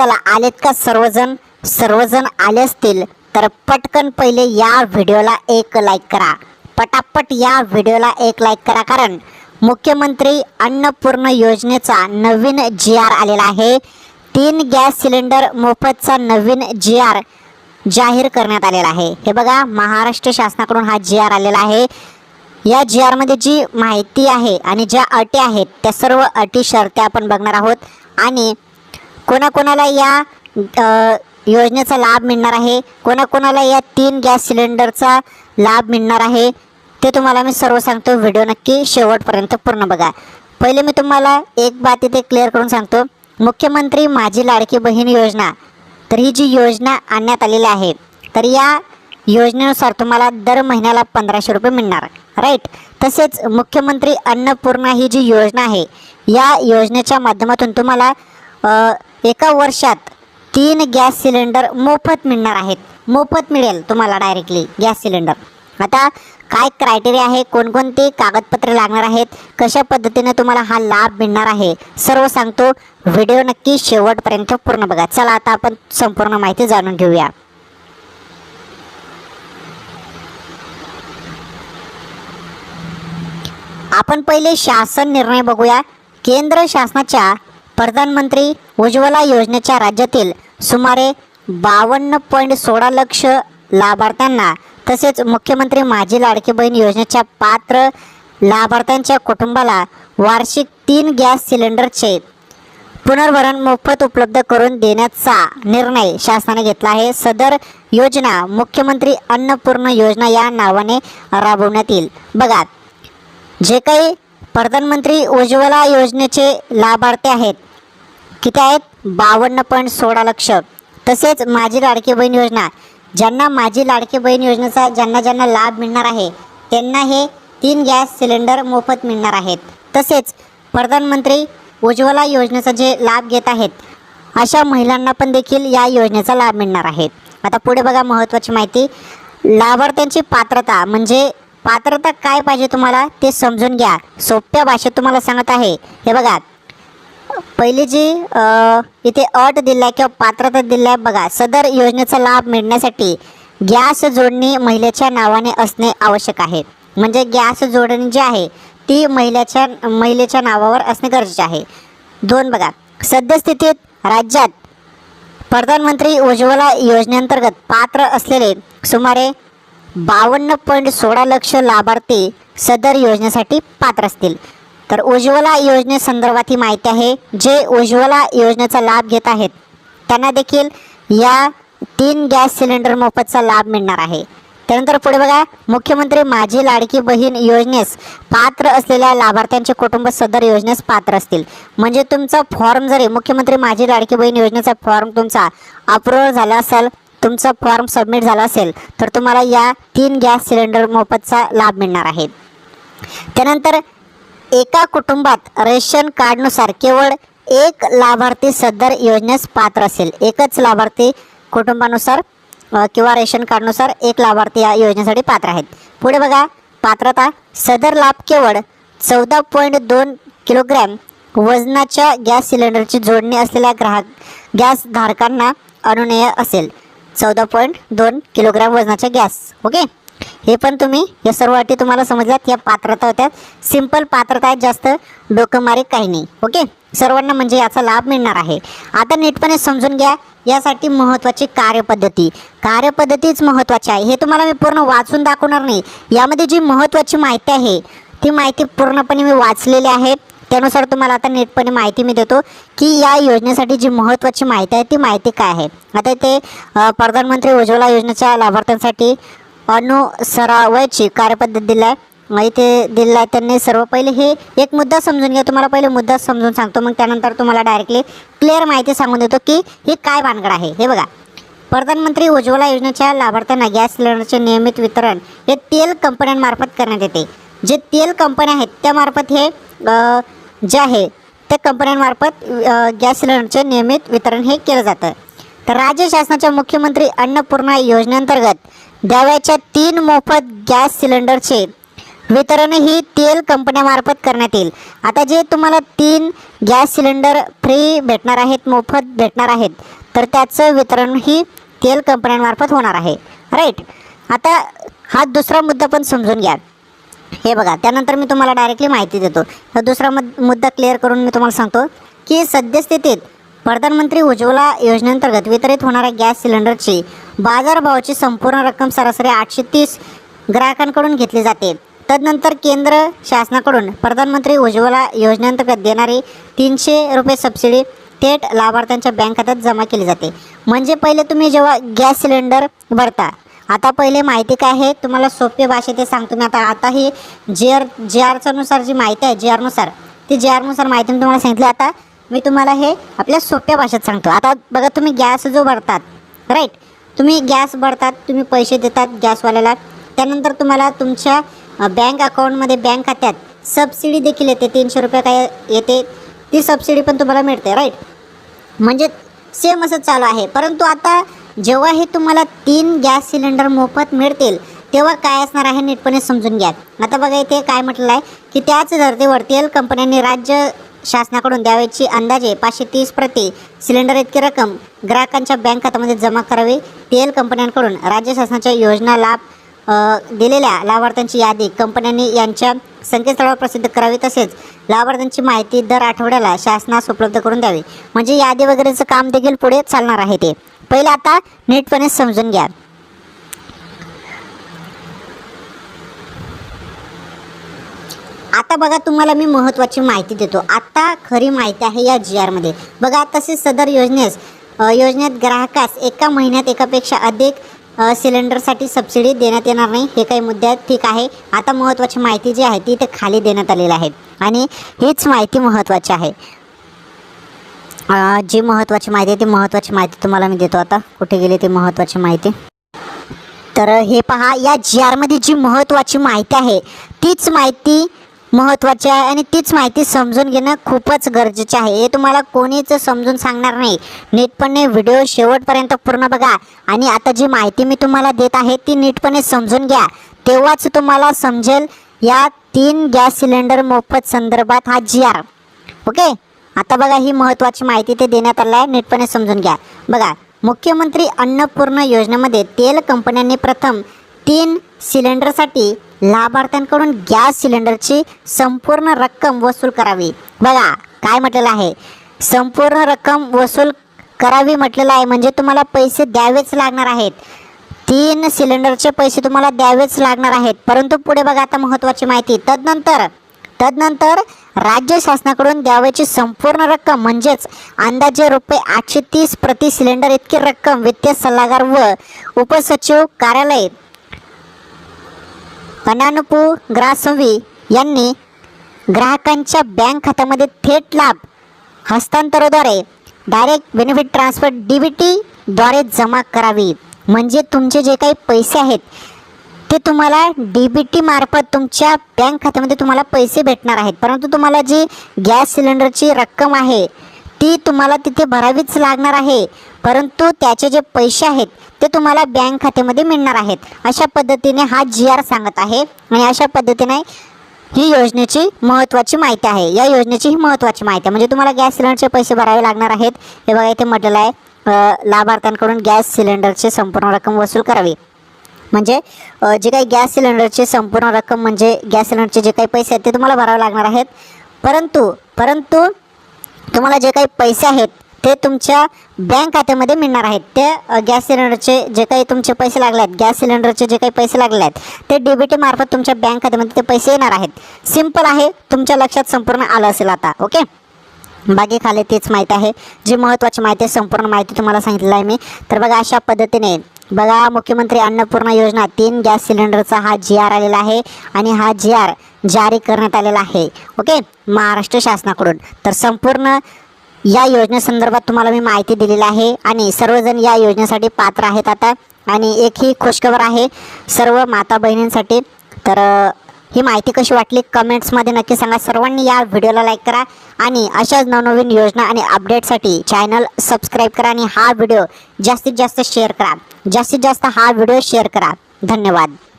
चला आलेत का सर्वजण? सर्वजण आले असतील तर पटकन पहिले या व्हिडिओला एक लाईक करा. पटापट या व्हिडिओला एक लाईक करा कारण मुख्यमंत्री अन्नपूर्ण योजनेचा नवीन जी आर आलेला आहे. तीन गॅस सिलेंडर मोफतचा नवीन जी आर जाहीर करण्यात आलेला आहे. हे बघा महाराष्ट्र शासनाकडून हा जी आर आलेला आहे. या जी आरमध्ये जी माहिती आहे आणि ज्या अटी आहेत त्या सर्व अटी शर्ती आपण बघणार आहोत. आणि कोणाकोणाला या योजनेचा लाभ मिळणार आहे? कोणाकोणाला या तीन गॅस सिलेंडरचा लाभ मिळणार आहे? ते तुम्हाला मी सर्व सांगतो. व्हिडिओ नक्की शेवटपर्यंत पूर्ण बघा. पहिले मी तुम्हाला एक बात इथे क्लिअर करून सांगतो. मुख्यमंत्री माझी लाडकी बहीण योजना. तर ही जी योजना आणण्यात आलेली आहे तर या योजनेनुसार तुम्हाला दर महिन्याला पंधराशे रुपये मिळणार. राईट तसेच मुख्यमंत्री अन्नपूर्णा ही जी योजना आहे या योजनेच्या माध्यमातून तुम्हाला एका वर्षात तीन गॅस सिलेंडर मोफत मिळणार आहेत. मोफत मिळेल तुम्हाला डायरेक्टली गॅस सिलेंडर. आता काय क्रायटेरिया आहे कोणकोणती कागदपत्रे लागणार आहेत कशा पद्धतीने तुम्हाला हा लाभ मिळणार आहे सर्व सांगतो. व्हिडिओ नक्की शेवटपर्यंत पूर्ण बघा. चला आता आपण संपूर्ण माहिती जाणून घेऊया. आपण पहिले शासन निर्णय बघूया. केंद्र शासनाच्या प्रधानमंत्री उज्ज्वला योजनेच्या राज्यातील सुमारे बावन्न पॉईंट सोळा लक्ष लाभार्थ्यांना तसेच मुख्यमंत्री माझी लाडकी बहीण योजनेच्या पात्र लाभार्थ्यांच्या कुटुंबाला वार्षिक तीन गॅस सिलेंडरचे पुनर्भरण मोफत उपलब्ध करून देण्याचा निर्णय शासनाने घेतला आहे. सदर योजना मुख्यमंत्री अन्नपूर्ण योजना या नावाने राबवण्यात येईल. बघा जे काही प्रधानमंत्री उज्ज्वला योजनेचे लाभार्थी आहेत किती आहेत बावन्न पॉईंट सोळा लक्ष. तसेच माझी लाडकी बहीण योजना. ज्यांना माझी लाडकी बहीण योजनेचा ज्यांना ज्यांना लाभ मिळणार आहे त्यांना हे तीन गॅस सिलेंडर मोफत मिळणार आहेत. तसेच प्रधानमंत्री उज्ज्वला योजनेचा जे लाभ घेत आहेत अशा महिलांना पण देखील या योजनेचा लाभ मिळणार आहे. आता पुढे बघा महत्त्वाची माहिती. लाभार्थ्यांची पात्रता म्हणजे पात्रता काय पाहिजे तुम्हाला ते समजून घ्या. सोप्या भाषेत तुम्हाला सांगत आहे. हे बघा पहिली जी इथे अट दिली आहे किंवा पात्रता दिली आहे बघा सदर योजनेचा लाभ मिळण्यासाठी गॅस जोडणी महिलेच्या नावाने असणे आवश्यक आहे. म्हणजे गॅस जोडणी जी आहे ती महिलेच्या महिलेच्या नावावर असणे गरजेचे आहे. दोन बघा सद्यस्थितीत राज्यात प्रधानमंत्री उज्ज्वला योजनेअंतर्गत पात्र असलेले सुमारे बावन्न पॉईंट सोळा लक्ष लाभार्थी सदर योजनेसाठी पात्र असतील. तर उज्ज्वला योजनेसंदर्भात ही माहिती आहे. जे उज्ज्वला योजनेचा लाभ घेत आहेत त्यांना देखील या तीन गॅस सिलेंडर मोफतचा लाभ मिळणार आहे. त्यानंतर पुढे बघा मुख्यमंत्री माझी लाडकी बहीण योजनेस पात्र असलेल्या लाभार्थ्यांचे कुटुंब सदर योजनेस पात्र असतील. म्हणजे तुमचा फॉर्म जरी मुख्यमंत्री माझी लाडकी बहीण योजनेचा फॉर्म तुमचा अप्रुव्हल झाला असेल तुमचा फॉर्म सबमिट झाला असेल तर तुम्हाला या तीन गॅस सिलेंडर मोफतचा लाभ मिळणार आहे. त्यानंतर एका कुटुंबात रेशन कार्डनुसार केवळ एक लाभार्थी सदर योजनेस पात्र असेल. एकच लाभार्थी कुटुंबानुसार किंवा रेशन कार्डनुसार एक लाभार्थी या योजनेसाठी पात्र आहेत. पुढे बघा पात्रता सदर लाभ केवळ चौदा पॉईंट दोन किलोग्रॅम वजनाच्या गॅस सिलेंडरची जोडणी असलेल्या ग्राहक गॅस धारकांना अनुनेय असेल. चौदा पॉईंट दोन किलोग्रॅम वजनाच्या गॅस ओके? हे पण तुम्ही या सर्व अटी तुम्हाला समजल्यात या पात्रता होत्या. सिंपल पात्रता आहेत जास्त डोकंमारी काही नाही. ओके सर्वांना म्हणजे याचा लाभ मिळणार आहे. आता नीटपणे समजून घ्या यासाठी महत्त्वाची कार्यपद्धती. कार्यपद्धतीच महत्त्वाची आहे. हे तुम्हाला मी पूर्ण वाचून दाखवणार नाही. यामध्ये जी महत्त्वाची माहिती आहे ती माहिती पूर्णपणे मी वाचलेली आहे. त्यानुसार तुम्हाला आता नीटपणे माहिती मी देतो की या योजनेसाठी जी महत्त्वाची माहिती आहे ती माहिती काय आहे? आता ते प्रधानमंत्री उज्ज्वला योजनेच्या लाभार्थ्यांसाठी अनुसरावायची कार्यपद्धत दिली आहे इथे दिलेला आहे त्यांनी सर्व. पहिले हे एक मुद्दा समजून घ्या. तुम्हाला पहिले मुद्दा समजून सांगतो. मग त्यानंतर तुम्हाला डायरेक्टली क्लिअर माहिती सांगून देतो की ही काय भानगड आहे. हे बघा. प्रधानमंत्री उज्ज्वला योजनेच्या लाभार्थ्यांना गॅस सिलेंडरचे नियमित वितरण हे तेल कंपन्यांमार्फत करण्यात येते. जे तेल कंपन्या आहेत त्यामार्फत हे जे आहे त्या कंपन्यांमार्फत गॅस सिलेंडरचे नियमित वितरण हे केलं जातं. तर राज्य शासनाच्या मुख्यमंत्री अन्नपूर्णा योजनेअंतर्गत द्यावयाच्या तीन मोफत गॅस सिलेंडरचे वितरण ही तेल कंपन्यामार्फत करण्यात येईल. आता जे तुम्हाला तीन गॅस सिलेंडर फ्री भेटणार आहेत मोफत भेटणार आहेत तर त्याचं वितरण ही तेल कंपन्यांमार्फत होणार आहे. राईट आता हा दुसरा मुद्दा पण समजून घ्या. हे बघा त्यानंतर मी तुम्हाला डायरेक्टली माहिती देतो. हा दुसरा मुद मुद्दा क्लिअर करून मी तुम्हाला सांगतो की सद्यस्थितीत प्रधानमंत्री उज्ज्वला योजनेअंतर्गत वितरित होणाऱ्या गॅस सिलेंडरची बाजारभावाची संपूर्ण रक्कम सरासरी आठशे तीस ग्राहकांकडून घेतली जाते. तदनंतर केंद्र शासनाकडून प्रधानमंत्री उज्ज्वला योजनेअंतर्गत देणारी तीनशे रुपये सबसिडी थेट लाभार्थ्यांच्या बँक खात्यात जमा केली जाते. म्हणजे पहिले तुम्ही जेव्हा गॅस सिलेंडर भरता आता पहिले माहिती काय आहे? तुम्हाला सोपे भाषेत ते सांगतो मी आता. आता ही जे आर जे आरच्यानुसार जी माहिती आहे जी आरनुसार ती जे आरनुसार माहिती मी तुम्हाला सांगितली. आता मी तुम्हाला हे आपल्या सोप्या भाषेत सांगतो. आता बघा तुम्ही गॅस जो भरतात राईट तुम्ही गॅस भरतात तुम्ही पैसे देतात गॅसवाल्याला. त्यानंतर तुम्हाला तुमच्या बँक अकाउंटमध्ये बँक खात्यात सबसिडी देखील येते तीनशे रुपये काय येते ती सबसिडी पण तुम्हाला मिळते राईट म्हणजे सेम असं चालू आहे. परंतु आता जेव्हा हे तुम्हाला तीन गॅस सिलेंडर मोफत मिळतील तेव्हा काय असणार आहे नीटपणे समजून घ्या. आता बघा इथे काय म्हटलं आहे की त्याच धर्तीवरती कंपन्यांनी राज्य शासनाकडून द्यावयाची अंदाजे पाचशे तीस प्रति सिलेंडर इतकी रक्कम ग्राहकांच्या बँक खात्यामध्ये जमा करावी तेल कंपन्यांकडून राज्य शासनाच्या योजना लाभ दिलेल्या लाभार्थ्यांची यादी कंपन्यांनी यांच्या संकेतस्थळावर प्रसिद्ध करावी तसेच लाभार्थ्यांची माहिती दर आठवड्याला शासनास उपलब्ध करून द्यावी. म्हणजे यादी वगैरेचं काम देखील पुढे चालणार आहे ते. पहिलं आता नीटपणे समजून घ्या. आता बघा तुम्हाला मी महत्त्वाची माहिती देतो. आता खरी माहिती आहे या जी आरमध्ये बघा तसेच सदर योजनेस योजनेत ग्राहकास एका महिन्यात एकापेक्षा अधिक सिलेंडरसाठी सबसिडी देण्यात येणार नाही. हे काही मुद्दे आहेत. ठीक आहे. आता महत्त्वाची माहिती जी आहे ती इथे खाली देण्यात आलेली आहे. आणि हीच माहिती महत्त्वाची आहे. जी महत्त्वाची माहिती आहे ती महत्त्वाची माहिती तुम्हाला मी देतो आता. कुठे गेली ती महत्त्वाची माहिती? तर हे पहा या जी आरमध्ये जी महत्त्वाची माहिती आहे तीच माहिती महत्त्वाची आहे आणि तीच माहिती समजून घेणं खूपच गरजेचं आहे. हे तुम्हाला कोणीच समजून सांगणार नाही. नीटपणे व्हिडिओ शेवटपर्यंत पूर्ण बघा आणि आता जी माहिती मी तुम्हाला देत आहे ती नीटपणे समजून घ्या. तेव्हाच तुम्हाला समजेल या तीन गॅस सिलेंडर मोफत संदर्भात हा जी आर. ओके? आता बघा ही महत्त्वाची माहिती ते देण्यात आलं आहे. नीटपणे समजून घ्या. बघा मुख्यमंत्री अन्नपूर्ण योजनेमध्ये तेल कंपन्यांनी प्रथम तीन सिलेंडरसाठी लाभार्थ्यांकडून गॅस सिलेंडरची संपूर्ण रक्कम वसूल करावी. बघा काय म्हटलेलं आहे? संपूर्ण रक्कम वसूल करावी म्हटलेलं आहे म्हणजे तुम्हाला पैसे द्यावेच लागणार आहेत. तीन सिलेंडरचे पैसे तुम्हाला द्यावेच लागणार आहेत. परंतु पुढे बघा आता महत्त्वाची माहिती. तदनंतर तदनंतर राज्य शासनाकडून द्यावयाची संपूर्ण रक्कम म्हणजेच अंदाजे रुपये आठशे तीस प्रति सिलेंडर इतकी रक्कम वित्तीय सल्लागार व उपसचिव कार्यालय अनानुपू ग्रासवी यांनी ग्राहकांच्या बँक खात्यामध्ये थेट लाभ हस्तांतराद्वारे direct benefit transfer D B टीद्वारे जमा करावी. म्हणजे तुमचे जे काही पैसे आहेत ते तुम्हाला डी बी टी मार्फत तुमच्या बँक खात्यामध्ये तुम्हाला पैसे भेटणार आहेत. परंतु तुम्हाला जी गॅस सिलेंडरची रक्कम आहे ती तुम्हाला तिथे भरावीच लागणार आहे. परंतु त्याचे जे पैसे आहेत ते तुम्हाला बँक खात्यामध्ये मिळणार आहेत. अशा पद्धतीने हा जी आर सांगत आहे आणि अशा पद्धतीने ही योजनेची महत्त्वाची माहिती आहे. या योजनेची ही महत्त्वाची माहिती आहे. म्हणजे तुम्हाला गॅस सिलेंडरचे पैसे भरावे लागणार आहेत. हे बघा इथे म्हटलेलं आहे लाभार्थ्यांकडून गॅस सिलेंडरची संपूर्ण रक्कम वसूल करावी. म्हणजे जे काही गॅस सिलेंडरची संपूर्ण रक्कम म्हणजे गॅस सिलेंडरचे जे काही पैसे आहेत ते तुम्हाला भरावे लागणार आहेत. परंतु परंतु तुम्हाला जे काही पैसे आहेत ते तुमच्या बँक खात्यामध्ये मिळणार आहेत. ते गॅस सिलेंडरचे जे काही तुमचे पैसे लागले आहेत गॅस सिलेंडरचे जे काही पैसे लागले आहेत ते डी बी मार्फत तुमच्या बँक खात्यामध्ये ते पैसे येणार आहेत. सिंपल आहे तुमच्या लक्षात संपूर्ण आलं असेल आता ओके बाकी खाली तीच माहिती आहे. जी महत्त्वाची माहिती आहे संपूर्ण माहिती तुम्हाला सांगितलेलं आहे मी. तर बघा अशा पद्धतीने बघा मुख्यमंत्री अन्नपूर्णा योजना तीन गॅस सिलेंडरचा हा जी आर आलेला आहे आणि हा जी आर जारी करण्यात आलेला आहे ओके महाराष्ट्र शासनाकडून. तर संपूर्ण या योजनेसंदर्भात तुम्हाला मी माहिती दिलेली आहे आणि सर्वजण या योजनेसाठी पात्र आहेत आता. आणि एक ही खुशखबर आहे सर्व माता बहिणींसाठी. तर ही माहिती कशी वाटली कमेंट्समध्ये नक्की सांगा. सर्वांनी या व्हिडिओला लाईक करा आणि अशाच नवनवीन योजना आणि अपडेटसाठी चॅनल सबस्क्राईब करा आणि हा व्हिडिओ जास्तीत जास्त शेअर करा. जास्तीत जास्त हा व्हिडिओ शेअर करा. धन्यवाद.